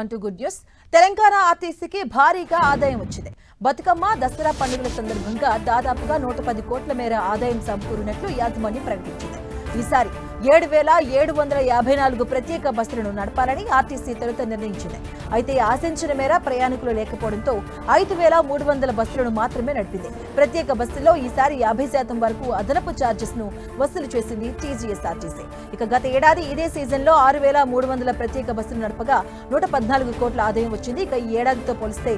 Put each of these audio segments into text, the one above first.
On to good news Telangana ఆర్టీసీకి భారీగా ఆదాయం వచ్చింది. బతుకమ్మ దసరా పండుగల సందర్భంగా దాదాపుగా నూట పది కోట్ల మేర ఆదాయం సమకూరినట్లు యాజమాన్యం ప్రకటించింది. ఈసారి ఏడు వేల ఏడు వందల యాభై నాలుగు ప్రత్యేక బస్సులను నడపాలని ఆర్టీసీ తొలుత నిర్ణయించింది. అయితే ఆశించిన మేర ప్రయాణికులు లేకపోవడంతో ఐదు వేల మూడు వందల బస్సులను మాత్రమే నడిపింది. ప్రత్యేక బస్సుల్లో ఈసారి యాభై శాతం వరకు అదనపు ఛార్జెస్ను వసూలు చేసింది టీజీఎస్ ఆర్టీసీ ఇక గత ఏడాది ఇదే సీజన్లో ఆరు వేల మూడు వందల ప్రత్యేక బస్సులు నడపగా నూట పద్నాలుగు కోట్ల ఆదాయం వచ్చింది. ఇక ఈ ఏడాదితో పోలిస్తే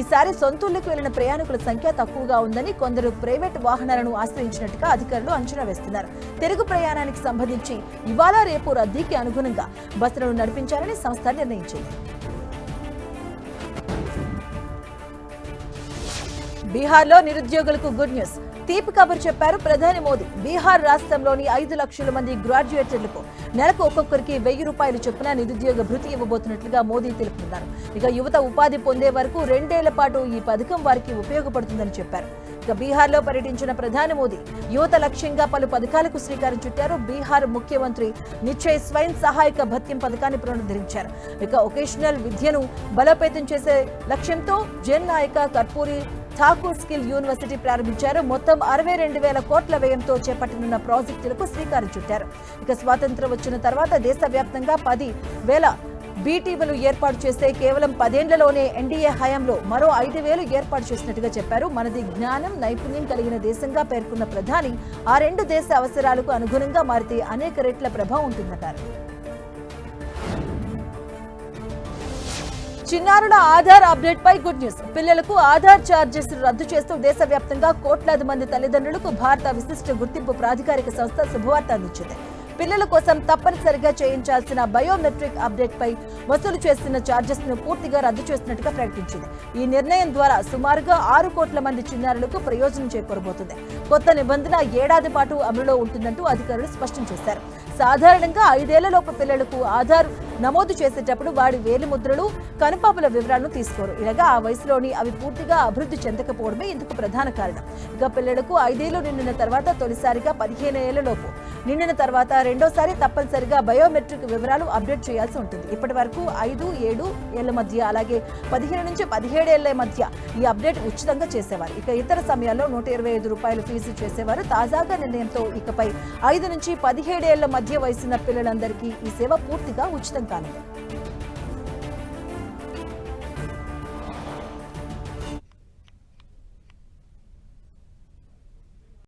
ఈసారి సొంతూళ్ళకు వెళ్ళిన ప్రయాణికుల సంఖ్య తక్కువగా ఉందని కొందరు ప్రైవేట్ వాహనాలను ఆశ్రయించినట్టుగా అధికారులు అంచనా వేస్తున్నారు. తెలుగు ప్రయాణానికి సంబంధించి ఇవాళ రేపు రద్దీకి అనుగుణంగా బస్సులను నడిపించాలని సంస్థ నిర్ణయించింది. బీహార్లో నిరుద్యోగులకు గుడ్ న్యూస్. తీపి కబురు చెప్పారు ప్రధాని మోదీ. బీహార్ రాష్ట్రంలోని ఐదు లక్షల మంది గ్రాడ్యుయేటర్లకు నెలకు ఒక్కొక్కరికి వెయ్యి రూపాయలు చొప్పున నిరుద్యోగ భృతి ఇవ్వబోతున్నట్లుగా మోదీ తెలుపుతున్నారు ఇక యువత ఉపాధి పొందే వరకు రెండేళ్ళ పాటు ఈ పథకం వారికి ఉపయోగపడుతుందని చెప్పారు. ఇక బీహార్లో పర్యటించిన ప్రధాని మోదీ యువత లక్ష్యంగా పలు పథకాలకు శ్రీకారం చుట్టారు. బీహార్ ముఖ్యమంత్రి నిశ్చయ్ స్వయం సహాయక భత్యం పథకాన్ని పునరుద్ధరించారు. ఇక ఒకేషనల్ విద్యను బలోపేతం చేసే లక్ష్యంతో జన్ నాయక కర్పూరి ఠాకూర్ స్కిల్ యూనివర్సిటీ ప్రారంభించారు. మొత్తం అరవై రెండు వేల కోట్ల వ్యయంతో చేపట్టనున్న ప్రాజెక్టులకు శ్రీకారం చుట్టారు. ఇక స్వాతంత్రం వచ్చిన తర్వాత దేశవ్యాప్తంగా పది వేల బీటీవీలు ఏర్పాటు చేస్తే కేవలం పదేండ్లలోనే ఎన్డీఏ హయాంలో మరో ఐదు వేలు ఏర్పాటు చేసినట్టుగా చెప్పారు. మనది జ్ఞానం నైపుణ్యం కలిగిన దేశంగా పేర్కొన్న ప్రధాని ఆ రెండు దేశ అవసరాలకు అనుగుణంగా మారితే అనేక రెట్ల ప్రభావం ఉంటుందన్నారు. చిన్నారుల ఆధార్ అప్డేట్ పై గుడ్ న్యూస్. పిల్లలకు ఆధార్ ఛార్జెస్ రద్దు చేస్తూ దేశవ్యాప్తంగా కోట్లాది మంది తల్లిదండ్రులకు భారత విశిష్ట గుర్తింపు ప్రాధికారిక సంస్థ శుభవార్త అందించింది. పిల్లల కోసం తప్పనిసరిగా చేయించాల్సిన బయోమెట్రిక్ అప్డేట్ పై వసూలు చేస్తున్న ఛార్జెస్ను పూర్తిగా రద్దు చేసినట్టుగా ప్రకటించింది. ఈ నిర్ణయం ద్వారా సుమారుగా ఆరు కోట్ల మంది చిన్నారులకు ప్రయోజనం చేకూరబోతుంది. కొత్త నిబంధన ఏడాది పాటు అమలులో ఉంటుందంటూ అధికారులు స్పష్టం చేశారు. సాధారణంగా ఐదేళ్ళలోపు పిల్లలకు ఆధార్ నమోదు చేసేటప్పుడు వాడి వేలి ముద్రలు కనుపాపుల వివరాలను తీసుకోరు. ఇలాగా ఆ వయసులోని అవి పూర్తిగా అభివృద్ధి చెందకపోవడమే ఇందుకు ప్రధాన కారణం. ఇక పిల్లలకు ఐదేళ్ళు నిండిన తర్వాత తొలిసారిగా పదిహేను ఏళ్ళలోపు నిండిన తర్వాత రెండోసారి తప్పనిసరిగా బయోమెట్రిక్ వివరాలు అప్డేట్ చేయాల్సి ఉంటుంది. ఇప్పటి వరకు ఐదు ఏడు ఏళ్ళ మధ్య అలాగే పదిహేను నుంచి పదిహేడు ఏళ్ళ మధ్య ఈ అప్డేట్ ఉచితంగా చేసేవారు. ఇక ఇతర సమయాల్లో నూట ఇరవై ఐదు రూపాయలు ఫీజు చేసేవారు. తాజాగా నిర్ణయంతో ఇకపై ఐదు నుంచి పదిహేడు ఏళ్ళ మధ్య వయసున్న పిల్లలందరికీ ఈ సేవ పూర్తిగా ఉచితంగా Pantano.